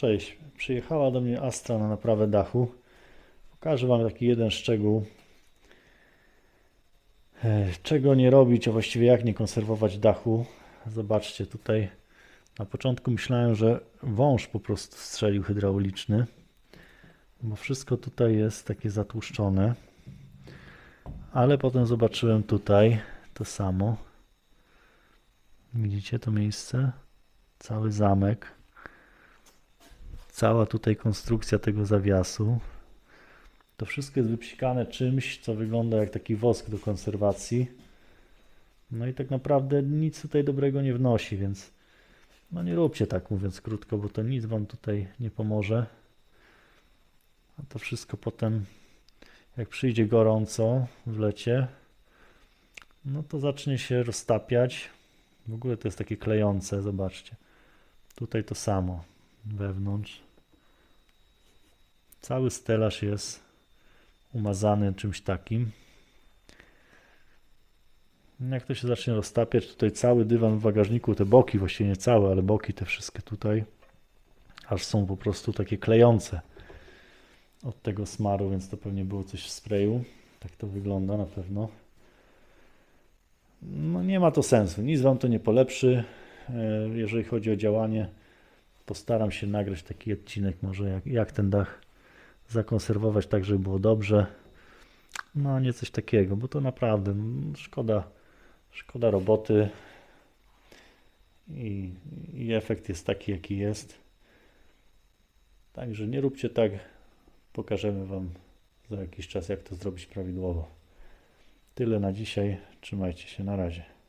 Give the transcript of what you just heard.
Cześć, przyjechała do mnie Astra na naprawę dachu. Pokażę Wam taki jeden szczegół. Czego nie robić, a właściwie jak nie konserwować dachu. Zobaczcie tutaj. Na początku myślałem, że wąż po prostu strzelił hydrauliczny, bo wszystko tutaj jest takie zatłuszczone. Ale potem zobaczyłem tutaj to samo. Widzicie to miejsce? Cały zamek. Cała tutaj konstrukcja tego zawiasu. To wszystko jest wypsikane czymś, co wygląda jak taki wosk do konserwacji. No i tak naprawdę nic tutaj dobrego nie wnosi, więc no nie róbcie tak, mówiąc krótko, bo to nic Wam tutaj nie pomoże. A to wszystko potem, jak przyjdzie gorąco w lecie, no to zacznie się roztapiać. W ogóle to jest takie klejące, zobaczcie. Tutaj to samo wewnątrz. Cały stelaż jest umazany czymś takim. Jak to się zacznie roztapiać, tutaj cały dywan w bagażniku, te boki, właściwie nie całe, ale boki te wszystkie tutaj, aż są po prostu takie klejące od tego smaru, więc to pewnie było coś w sprayu. Tak to wygląda na pewno. No nie ma to sensu, nic Wam to nie polepszy. E, Jeżeli chodzi o działanie, postaram się nagrać taki odcinek, może jak, jak ten dach zakonserwować tak, żeby było dobrze. No, nie coś takiego, bo to naprawdę mm, szkoda, szkoda roboty i, i efekt jest taki, jaki jest. Także nie róbcie tak. Pokażemy Wam za jakiś czas, jak to zrobić prawidłowo. Tyle na dzisiaj. Trzymajcie się. Na razie.